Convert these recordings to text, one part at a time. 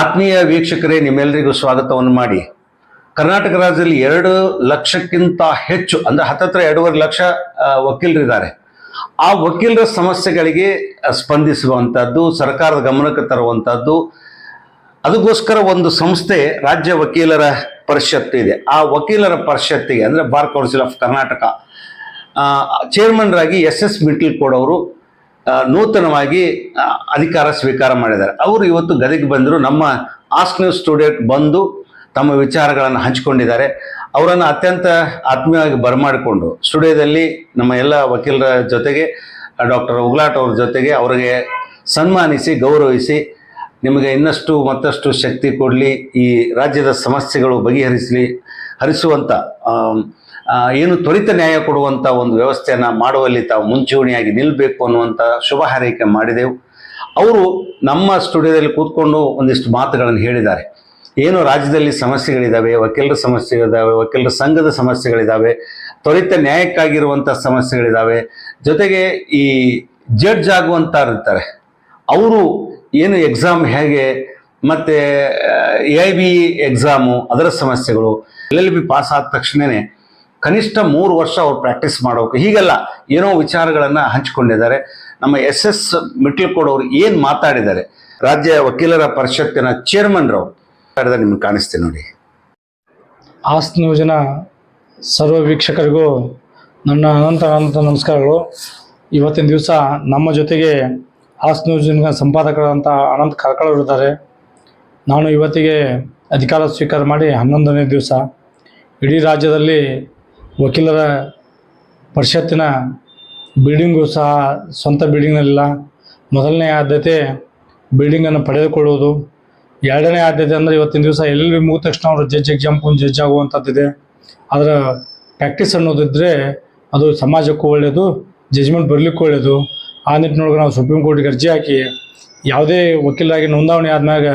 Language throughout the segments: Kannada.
ಆತ್ಮೀಯ ವೀಕ್ಷಕರೇ ನಿಮ್ಮೆಲ್ಲರಿಗೂ ಸ್ವಾಗತವನ್ನು ಮಾಡಿ. ಕರ್ನಾಟಕ ರಾಜ್ಯದಲ್ಲಿ ಎರಡು ಲಕ್ಷಕ್ಕಿಂತ ಹೆಚ್ಚು, ಅಂದ್ರೆ ಹತ್ತತ್ರ ಎರಡೂವರೆ ಲಕ್ಷ ವಕೀಲರಿದ್ದಾರೆ. ಆ ವಕೀಲರ ಸಮಸ್ಯೆಗಳಿಗೆ ಸ್ಪಂದಿಸುವಂಥದ್ದು ಸರ್ಕಾರದ ಗಮನಕ್ಕೆ ತರುವಂಥದ್ದು ಅದಕ್ಕೋಸ್ಕರ ಒಂದು ಸಂಸ್ಥೆ ರಾಜ್ಯ ವಕೀಲರ ಪರಿಷತ್ತು ಇದೆ. ಆ ವಕೀಲರ ಪರಿಷತ್ತಿಗೆ, ಅಂದರೆ ಬಾರ್ ಕೌನ್ಸಿಲ್ ಆಫ್ ಕರ್ನಾಟಕ ಚೇರ್ಮನ್ರಾಗಿ ಎಸ್ ಎಸ್ ಮಿಟ್ಲ್ ಕೋಡ್ ಅವರು ನೂತನವಾಗಿ ಅಧಿಕಾರ ಸ್ವೀಕಾರ ಮಾಡಿದ್ದಾರೆ. ಅವರು ಇವತ್ತು ಗದಗಿಗೆ ಬಂದರು, ನಮ್ಮ ಆಸ್ಕ್ ನ್ಯೂಸ್ ಸ್ಟುಡಿಯೋಕ್ಕೆ ಬಂದು ತಮ್ಮ ವಿಚಾರಗಳನ್ನು ಹಂಚಿಕೊಂಡಿದ್ದಾರೆ. ಅವರನ್ನು ಅತ್ಯಂತ ಆತ್ಮೀಯವಾಗಿ ಬರಮಾಡಿಕೊಂಡು, ಸ್ಟುಡಿಯೋದಲ್ಲಿ ನಮ್ಮ ಎಲ್ಲ ವಕೀಲರ ಜೊತೆಗೆ, ಡಾಕ್ಟರ್ ಉಗ್ಲಾಟ್ ಅವ್ರ ಜೊತೆಗೆ ಅವರಿಗೆ ಸನ್ಮಾನಿಸಿ, ಗೌರವಿಸಿ, ನಿಮಗೆ ಇನ್ನಷ್ಟು ಮತ್ತಷ್ಟು ಶಕ್ತಿ ಕೊಡಲಿ, ಈ ರಾಜ್ಯದ ಸಮಸ್ಯೆಗಳು ಬಗೆಹರಿಸಲಿ ಹರಿಸುವಂಥ ಏನು ತ್ವರಿತ ನ್ಯಾಯ ಕೊಡುವಂಥ ಒಂದು ವ್ಯವಸ್ಥೆಯನ್ನು ಮಾಡುವಲ್ಲಿ ತಾವು ಮುಂಚೂಣಿಯಾಗಿ ನಿಲ್ಲಬೇಕು ಅನ್ನುವಂಥ ಶುಭ ಹಾರೈಕೆ ಮಾಡಿದೆವು. ಅವರು ನಮ್ಮ ಸ್ಟುಡಿಯೋದಲ್ಲಿ ಕೂತ್ಕೊಂಡು ಒಂದಿಷ್ಟು ಮಾತುಗಳನ್ನು ಹೇಳಿದ್ದಾರೆ. ಏನು ರಾಜ್ಯದಲ್ಲಿ ಸಮಸ್ಯೆಗಳಿದ್ದಾವೆ ವಕೀಲರ ಸಮಸ್ಯೆಗಳಿದ್ದಾವೆ ವಕೀಲರ ಸಂಘದ ಸಮಸ್ಯೆಗಳಿದ್ದಾವೆ ತ್ವರಿತ ನ್ಯಾಯಕ್ಕಾಗಿರುವಂಥ ಸಮಸ್ಯೆಗಳಿದ್ದಾವೆ ಜೊತೆಗೆ ಈ ಜಡ್ಜ್ ಆಗುವಂಥ ಇರ್ತಾರೆ. ಅವರು ಏನು ಎಕ್ಸಾಮ್ ಹೇಗೆ, ಮತ್ತು ಎ ಐ ಬಿ ಎಕ್ಸಾಮು, ಅದರ ಸಮಸ್ಯೆಗಳು, ಎಲ್ ಎಲ್ ಬಿ ಪಾಸ್ ಆದ ತಕ್ಷಣವೇ ಕನಿಷ್ಠ ಮೂರು ವರ್ಷ ಅವ್ರು ಪ್ರಾಕ್ಟೀಸ್ ಮಾಡಬೇಕು ಹೀಗೆಲ್ಲ ಏನೋ ವಿಚಾರಗಳನ್ನು ಹಂಚಿಕೊಂಡಿದ್ದಾರೆ. ನಮ್ಮ ಎಸ್ ಎಸ್ ಮಿಟ್ಲಕೋಡ್ ಅವರು ಏನು ಮಾತಾಡಿದ್ದಾರೆ? ರಾಜ್ಯ ವಕೀಲರ ಪರಿಷತ್ತಿನ ಚೇರ್ಮನ್ ರವರು. ನಿಮ್ಗೆ ಕಾಣಿಸ್ತೀನಿ ನೋಡಿ. ಆಸ್ ನಿಯೋಜನ ಸರ್ವ ವೀಕ್ಷಕರಿಗೂ ನನ್ನ ಅನಂತ ಅನಂತ ನಮಸ್ಕಾರಗಳು. ಇವತ್ತಿನ ದಿವಸ ನಮ್ಮ ಜೊತೆಗೆ ಆಸ್ ನಿಯೋಜನ ಸಂಪಾದಕರಾದಂಥ ಅನಂತ್ ಕಾರ್ಕಳವರು ಇದ್ದಾರೆ. ನಾನು ಇವತ್ತಿಗೆ ಅಧಿಕಾರ ಸ್ವೀಕಾರ ಮಾಡಿ ಹನ್ನೊಂದನೇ ದಿವಸ ಇಡೀ ರಾಜ್ಯದಲ್ಲಿ ವಕೀಲರ ಪರಿಷತ್ತಿನ ಬಿಲ್ಡಿಂಗು ಸಹ ಸ್ವಂತ ಬಿಲ್ಡಿಂಗ್ನಲ್ಲಿಲ್ಲ. ಮೊದಲನೇ ಆದ್ಯತೆ ಬಿಲ್ಡಿಂಗನ್ನು ಪಡೆದುಕೊಳ್ಳುವುದು. ಎರಡನೇ ಆದ್ಯತೆ ಅಂದರೆ ಇವತ್ತಿನ ದಿವಸ ಎಲ್ಲಿ ಎಲ್ ಮುಗಿದ ತಕ್ಷಣ ಅವರು ಜಡ್ಜ್ ಎಕ್ಸಾಮ್ ಕುಂದು ಜಡ್ಜ್ ಆಗುವಂಥದ್ದಿದೆ ಅದರ ಪ್ರಾಕ್ಟೀಸ್ ಅನ್ನೋದಿದ್ದರೆ ಅದು ಸಮಾಜಕ್ಕೂ ಒಳ್ಳೆಯದು ಜಜ್ಮೆಂಟ್ ಬರಲಿಕ್ಕೂ ಒಳ್ಳೆಯದು ಆ ನಿಟ್ಟಿನೊಳಗೆ ನಾವು ಸುಪ್ರೀಂ ಕೋರ್ಟಿಗೆ ಅರ್ಜಿ ಹಾಕಿ ಯಾವುದೇ ವಕೀಲರಾಗಿ ನೋಂದಾವಣೆ ಆದಮ್ಯಾಗ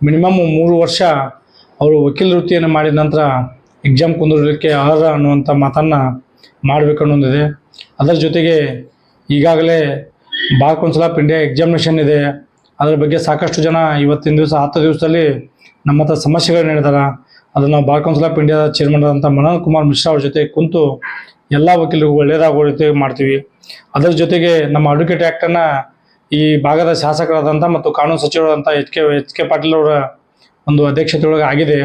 ಮಿನಿಮಮ್ ಮೂರು ವರ್ಷ ಅವರು ವಕೀಲ ವೃತ್ತಿಯನ್ನು ಮಾಡಿದ ನಂತರ ಎಕ್ಸಾಮ್ ಕುಂದಿರೋದಕ್ಕೆ ಅರ್ಹ ಅನ್ನುವಂಥ ಮಾತನ್ನು ಮಾಡಬೇಕು ಅನ್ನೋದಿದೆ ಅದರ ಜೊತೆಗೆ ಈಗಾಗಲೇ bar council of India examination ಇದೆ. ಅದರ ಬಗ್ಗೆ ಸಾಕಷ್ಟು ಜನ ಇವತ್ತಿನ ದಿವಸ, ಹತ್ತು ದಿವಸದಲ್ಲಿ ನಮ್ಮ ಹತ್ರ ಸಮಸ್ಯೆಗಳನ್ನ ಹೇಳಿದಾರೆ. ಅದನ್ನು ಬಾರ್ ಕೌನ್ಸಿಲ್ ಆಫ್ ಇಂಡಿಯಾದ ಚೇರ್ಮನ್ ಆದಂಥ ಮನೋಜ್ ಕುಮಾರ್ ಮಿಶ್ರಾ ಅವ್ರ ಜೊತೆ ಕುಂತು ಎಲ್ಲ ವಕೀಲರಿಗೂ ಒಳ್ಳೆಯದಾಗೋ ರೀತಿ ಮಾಡ್ತೀವಿ. ಅದರ ಜೊತೆಗೆ ನಮ್ಮ ಅಡ್ವೊಕೇಟ್ ಆ್ಯಕ್ಟನ್ನು ಈ ಭಾಗದ ಶಾಸಕರಾದಂಥ ಮತ್ತು ಕಾನೂನು ಸಚಿವರಾದಂಥ H K H K Patil ಅವರ ಒಂದು ಅಧ್ಯಕ್ಷತೆಯೊಳಗೆ ಆಗಿದೆ.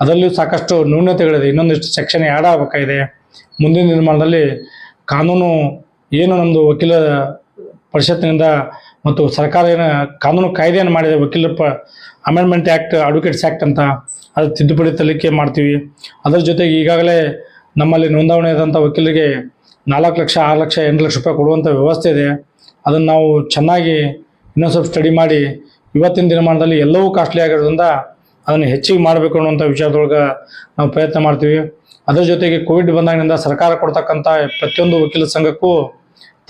ಅದರಲ್ಲಿಯೂ ಸಾಕಷ್ಟು ನ್ಯೂನತೆಗಳಿದೆ. ಇನ್ನೊಂದಿಷ್ಟು ಸೆಕ್ಷನ್ ಆ್ಯಡ್ ಆಗಬೇಕಾಗಿದೆ. ಮುಂದಿನ ನಿರ್ಮಾಣದಲ್ಲಿ ಕಾನೂನು ಏನು ನಮ್ಮದು ವಕೀಲ ಪರಿಷತ್ತಿನಿಂದ ಮತ್ತು ಸರ್ಕಾರ ಏನು ಕಾನೂನು ಕಾಯ್ದೆಯನ್ನು ಮಾಡಿದೆ ವಕೀಲರ ಪ ಅಮೆಂಡ್ಮೆಂಟ್ ಆ್ಯಕ್ಟ್ ಅಡ್ವೊಕೇಟ್ಸ್ ಆ್ಯಕ್ಟ್ ಅಂತ, ಅದು ತಿದ್ದುಪಡಿ ತಲಿಕೆ ಮಾಡ್ತೀವಿ. ಅದರ ಜೊತೆಗೆ ಈಗಾಗಲೇ ನಮ್ಮಲ್ಲಿ ನೋಂದಾವಣಿ ಆದಂಥ ವಕೀಲರಿಗೆ ನಾಲ್ಕು ಲಕ್ಷ, ಆರು ಲಕ್ಷ, ಎಂಟು ಲಕ್ಷ ರೂಪಾಯಿ ಕೊಡುವಂಥ ವ್ಯವಸ್ಥೆ ಇದೆ. ಅದನ್ನು ನಾವು ಚೆನ್ನಾಗಿ ಇನ್ನೊಂದು ಸ್ವಲ್ಪ ಸ್ಟಡಿ ಮಾಡಿ, ಇವತ್ತಿನ ದಿನಮಾನದಲ್ಲಿ ಎಲ್ಲವೂ ಕಾಸ್ಟ್ಲಿ ಆಗಿರೋದ್ರಿಂದ ಅದನ್ನು ಹೆಚ್ಚಿಗೆ ಮಾಡಬೇಕು ಅನ್ನುವಂಥ ವಿಚಾರದೊಳಗೆ ನಾವು ಪ್ರಯತ್ನ ಮಾಡ್ತೀವಿ. ಅದರ ಜೊತೆಗೆ ಕೋವಿಡ್ ಬಂದಾಗಿನಿಂದ ಸರ್ಕಾರ ಕೊಡ್ತಕ್ಕಂಥ ಪ್ರತಿಯೊಂದು ವಕೀಲ ಸಂಘಕ್ಕೂ,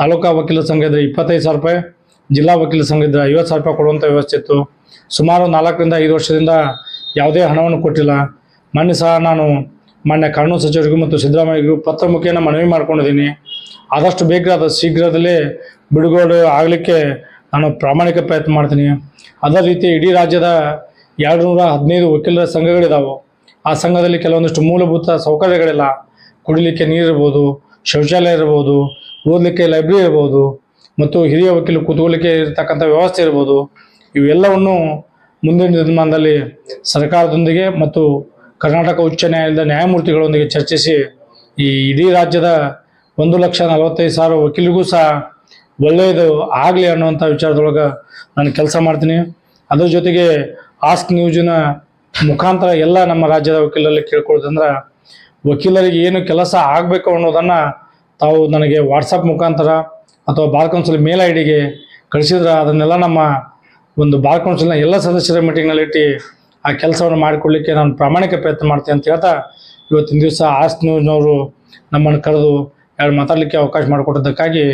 ತಾಲೂಕಾ ವಕೀಲ ಸಂಘ ಇದ್ರೆ ಇಪ್ಪತ್ತೈದು ಸಾವಿರ ರೂಪಾಯಿ, ಜಿಲ್ಲಾ ವಕೀಲ ಸಂಘ ಇದ್ರೆ ಐವತ್ತು ಸಾವಿರ ರೂಪಾಯಿ ಕೊಡುವಂಥ ವ್ಯವಸ್ಥೆ ಇತ್ತು. ಸುಮಾರು ನಾಲ್ಕರಿಂದ ಐದು ವರ್ಷದಿಂದ ಯಾವುದೇ ಹಣವನ್ನು ಕೊಟ್ಟಿಲ್ಲ. ಮೊನ್ನೆ ಸಹ ನಾನು ಮಾನ್ಯ ಕಾನೂನು ಸಚಿವರಿಗೂ ಮತ್ತು ಸಿದ್ದರಾಮಯ್ಯಗೂ ಪತ್ರ ಮುಖೇನ ಮನವಿ ಮಾಡ್ಕೊಂಡಿದ್ದೀನಿ. ಆದಷ್ಟು ಬೇಗ ಅದು ಶೀಘ್ರದಲ್ಲೇ ಬಿಡುಗಡೆ ಆಗಲಿಕ್ಕೆ ನಾನು ಪ್ರಾಮಾಣಿಕ ಪ್ರಯತ್ನ ಮಾಡ್ತೀನಿ. ಅದೇ ರೀತಿ ಇಡೀ ರಾಜ್ಯದ ಎರಡು ನೂರ ಹದಿನೈದು ವಕೀಲರ ಸಂಘಗಳಿದಾವೆ. ಆ ಸಂಘದಲ್ಲಿ ಕೆಲವೊಂದಿಷ್ಟು ಮೂಲಭೂತ ಸೌಕರ್ಯಗಳಿಲ್ಲ. ಕುಡಿಲಿಕ್ಕೆ ನೀರಿರ್ಬೋದು ಶೌಚಾಲಯ ಇರ್ಬೋದು, ಓದಲಿಕ್ಕೆ ಲೈಬ್ರರಿ ಇರ್ಬೋದು ಮತ್ತು ಹಿರಿಯ ವಕೀಲರು ಕೂತ್ಕೊಳ್ಳಿಕ್ಕೆ ಇರತಕ್ಕಂಥ ವ್ಯವಸ್ಥೆ ಇರ್ಬೋದು. ಇವೆಲ್ಲವನ್ನು ಮುಂದಿನ ದಿನಮಾನದಲ್ಲಿ ಸರ್ಕಾರದೊಂದಿಗೆ ಮತ್ತು ಕರ್ನಾಟಕ ಉಚ್ಚ ನ್ಯಾಯಾಲಯದ ನ್ಯಾಯಮೂರ್ತಿಗಳೊಂದಿಗೆ ಚರ್ಚಿಸಿ ಈ ಇಡೀ ರಾಜ್ಯದ ಒಂದು ಲಕ್ಷ ನಲವತ್ತೈದು ಸಾವಿರ ವಕೀಲರಿಗೂ ಸಹ ಒಳ್ಳೆಯದು ಆಗಲಿ ಅನ್ನುವಂಥ ವಿಚಾರದೊಳಗೆ ನಾನು ಕೆಲಸ ಮಾಡ್ತೀನಿ. ಅದ್ರ ಜೊತೆಗೆ ಆಸ್ಕ್ ನ್ಯೂಜಿನ ಮುಖಾಂತರ ಎಲ್ಲ ನಮ್ಮ ರಾಜ್ಯದ ವಕೀಲರಲ್ಲಿ ಕೇಳ್ಕೊಳ್ಳೋದಂದ್ರೆ ವಕೀಲರಿಗೆ ಏನು ಕೆಲಸ ಆಗಬೇಕು ಅನ್ನೋದನ್ನು ತಾವು ನನಗೆ ವಾಟ್ಸಪ್ ಮುಖಾಂತರ ಅಥವಾ ಬಾರ್ ಕೌನ್ಸಿಲ್ ಮೇಲ್ ಐ ಡಿಗೆ ಕಳಿಸಿದ್ರೆ ಅದನ್ನೆಲ್ಲ ನಮ್ಮ ಒಂದು ಬಾರ್ ಕೌನ್ಸಿಲ್ನ ಎಲ್ಲ ಸದಸ್ಯರ ಮೀಟಿಂಗ್ನಲ್ಲಿ ಇಟ್ಟು ಆ ಕೆಲಸವನ್ನು ಮಾಡಿಕೊಳ್ಳಿಕ್ಕೆ ನಾನು ಪ್ರಾಮಾಣಿಕ ಪ್ರಯತ್ನ ಮಾಡ್ತೀನಿ ಅಂತ ಹೇಳ್ತಾ ಇವತ್ತಿನ ದಿವಸ ಆಸ್ ನ್ಯೂಸ್ನವರು ನಮ್ಮನ್ನು ಕರೆದು ಎರಡು ಮಾತಾಡಲಿಕ್ಕೆ ಅವಕಾಶ ಮಾಡಿಕೊಟ್ಟಿದ್ದಕ್ಕಾಗಿ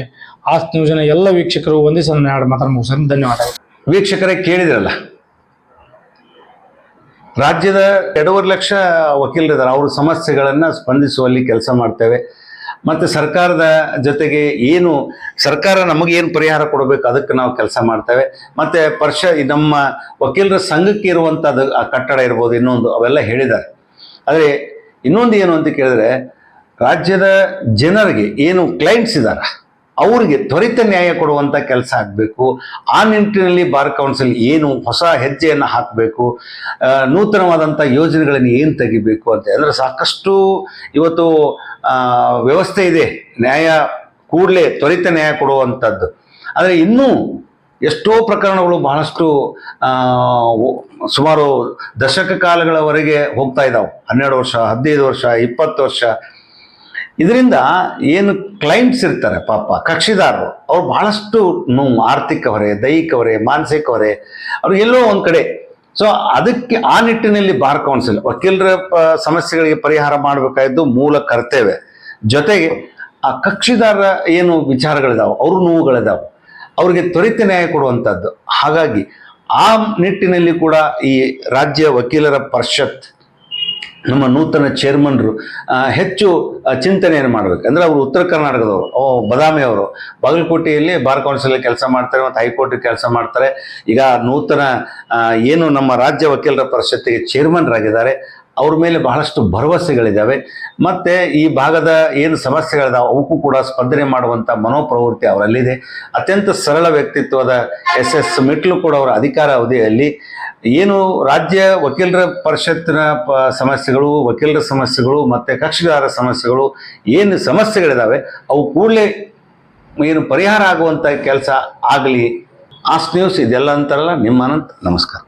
ಆಸ್ ನ್ಯೂಸಿನ ಎಲ್ಲ ವೀಕ್ಷಕರು ಒಂದೇ ಸಲ ಎರಡು ಮಾತಾಡ ಮುಗಿಸ್ತೀನಿ. ಧನ್ಯವಾದಗಳು. ವೀಕ್ಷಕರೇ ಕೇಳಿದ್ರಲ್ಲ ರಾಜ್ಯದ ಎರಡೂವರೆ ಲಕ್ಷ ವಕೀಲರಿದ್ದಾರೆ. ಅವ್ರ ಸಮಸ್ಯೆಗಳನ್ನು ಸ್ಪಂದಿಸುವಲ್ಲಿ ಕೆಲಸ ಮಾಡ್ತೇವೆ. ಮತ್ತು ಸರ್ಕಾರದ ಜೊತೆಗೆ ಏನು, ಸರ್ಕಾರ ನಮಗೇನು ಪರಿಹಾರ ಕೊಡಬೇಕು, ಅದಕ್ಕೆ ನಾವು ಕೆಲಸ ಮಾಡ್ತೇವೆ. ಮತ್ತು ಪರ್ಷ ನಮ್ಮ ವಕೀಲರ ಸಂಘಕ್ಕೆ ಇರುವಂಥದ್ದು ಆ ಕಟ್ಟಡ ಇರ್ಬೋದು, ಇನ್ನೊಂದು, ಅವೆಲ್ಲ ಹೇಳಿದ್ದಾರೆ. ಆದರೆ ಇನ್ನೊಂದು ಏನು ಅಂತ ಕೇಳಿದ್ರೆ, ರಾಜ್ಯದ ಜನರಿಗೆ ಏನು ಕ್ಲೈಂಟ್ಸ್ ಇದ್ದಾರೆ? ಅವರಿಗೆ ತ್ವರಿತ ನ್ಯಾಯ ಕೊಡುವಂಥ ಕೆಲಸ ಆಗಬೇಕು. ಆ ನಿಟ್ಟಿನಲ್ಲಿ ಬಾರ್ ಕೌನ್ಸಿಲ್ ಏನು ಹೊಸ ಹೆಜ್ಜೆಯನ್ನು ಹಾಕಬೇಕು. ನೂತನವಾದಂಥ ಯೋಜನೆಗಳನ್ನು ಏನು ತೆಗಿಬೇಕು ಅಂತ. ಅಂದರೆ ಸಾಕಷ್ಟು ಇವತ್ತು ವ್ಯವಸ್ಥೆ ಇದೆ. ನ್ಯಾಯ ಕೂಡಲೇ ತ್ವರಿತ ನ್ಯಾಯ ಕೊಡುವಂಥದ್ದು ಆದರೆ ಇನ್ನೂ ಎಷ್ಟೋ ಪ್ರಕರಣಗಳು ಬಹಳಷ್ಟು ಸುಮಾರು ದಶಕ ಕಾಲಗಳವರೆಗೆ ಹೋಗ್ತಾ ಇದ್ದಾವೆ ಹನ್ನೆರಡು ವರ್ಷ, ಹದಿನೈದು ವರ್ಷ, ಇಪ್ಪತ್ತು ವರ್ಷ. ಇದರಿಂದ ಏನು ಕ್ಲೈಂಟ್ಸ್ ಇರ್ತಾರೆ, ಪಾಪ, ಕಕ್ಷಿದಾರರು, ಅವ್ರು ಬಹಳಷ್ಟು ನೋವು ಆರ್ಥಿಕ ಹೊರೆ ದೈಹಿಕ ಹೊರೆ ಮಾನಸಿಕ ಹೊರೆ ಅವ್ರು ಎಲ್ಲೋ ಒಂದು ಕಡೆ. ಸೊ ಅದಕ್ಕೆ ಆ ನಿಟ್ಟಿನಲ್ಲಿ ಬಾರ್ ಕೌನ್ಸಿಲ್ ವಕೀಲರ ಸಮಸ್ಯೆಗಳಿಗೆ ಪರಿಹಾರ ಮಾಡಬೇಕಾದ್ದು ಮೂಲ ಕರ್ತವ್ಯ. ಜೊತೆಗೆ ಆ ಕಕ್ಷಿದಾರರ ಏನು ವಿಚಾರಗಳಿದಾವೆ, ಅವ್ರ ನೋವುಗಳಿದಾವೆ, ಅವ್ರಿಗೆ ತ್ವರಿತ ನ್ಯಾಯ ಕೊಡುವಂಥದ್ದು ಹಾಗಾಗಿ ಆ ನಿಟ್ಟಿನಲ್ಲಿ ಕೂಡ ಈ ರಾಜ್ಯ ವಕೀಲರ ಪರಿಷತ್ ನಮ್ಮ ನೂತನ ಚೇರ್ಮನ್ರು ಹೆಚ್ಚು ಚಿಂತನೆಯನ್ನು ಮಾಡಬೇಕು. ಅಂದರೆ ಅವರು ಉತ್ತರ ಕರ್ನಾಟಕದವರು, ಓ, ಬದಾಮಿ ಅವರು. ಬಾಗಲಕೋಟೆಯಲ್ಲಿ ಬಾರ್ ಕೌನ್ಸಿಲ್ ಕೆಲಸ ಮಾಡ್ತಾರೆ ಮತ್ತು ಹೈಕೋರ್ಟ್ ಕೆಲಸ ಮಾಡ್ತಾರೆ. ಈಗ ನೂತನ ಏನು ನಮ್ಮ ರಾಜ್ಯ ವಕೀಲರ ಪರಿಷತ್ತಿಗೆ ಚೇರ್ಮನ್ರಾಗಿದ್ದಾರೆ ಅವ್ರ ಮೇಲೆ ಬಹಳಷ್ಟು ಭರವಸೆಗಳಿದ್ದಾವೆ. ಮತ್ತು ಈ ಭಾಗದ ಏನು ಸಮಸ್ಯೆಗಳಿದಾವೆ, ಅವಕ್ಕೂ ಕೂಡ ಸ್ಪಂದನೆ ಮಾಡುವಂಥ ಮನೋಪ್ರವೃತ್ತಿ ಅವರಲ್ಲಿದೆ. ಅತ್ಯಂತ ಸರಳ ವ್ಯಕ್ತಿತ್ವದ ಎಸ್ ಎಸ್ ಮಿಟ್ಲು ಕೂಡ ಅವರ ಅಧಿಕಾರ ಅವಧಿಯಲ್ಲಿ. ಏನು ರಾಜ್ಯ ವಕೀಲರ ಪರಿಷತ್ತಿನ ಪ, ಸಮಸ್ಯೆಗಳು, ವಕೀಲರ ಸಮಸ್ಯೆಗಳು, ಮತ್ತು ಕಕ್ಷಿದಾರರ ಸಮಸ್ಯೆಗಳು ಏನು ಸಮಸ್ಯೆಗಳಿದ್ದಾವೆ ಅವು ಕೂಡಲೇ ಏನು ಪರಿಹಾರ ಆಗುವಂಥ ಕೆಲಸ ಆಗಲಿ. ಆಸ್ ನ್ಯೂಸ್ ಇದೆಲ್ಲ ಅಂತಾರಲ್ಲ, ನಿಮ್ಮ ಅನಂತ್, ನಮಸ್ಕಾರ.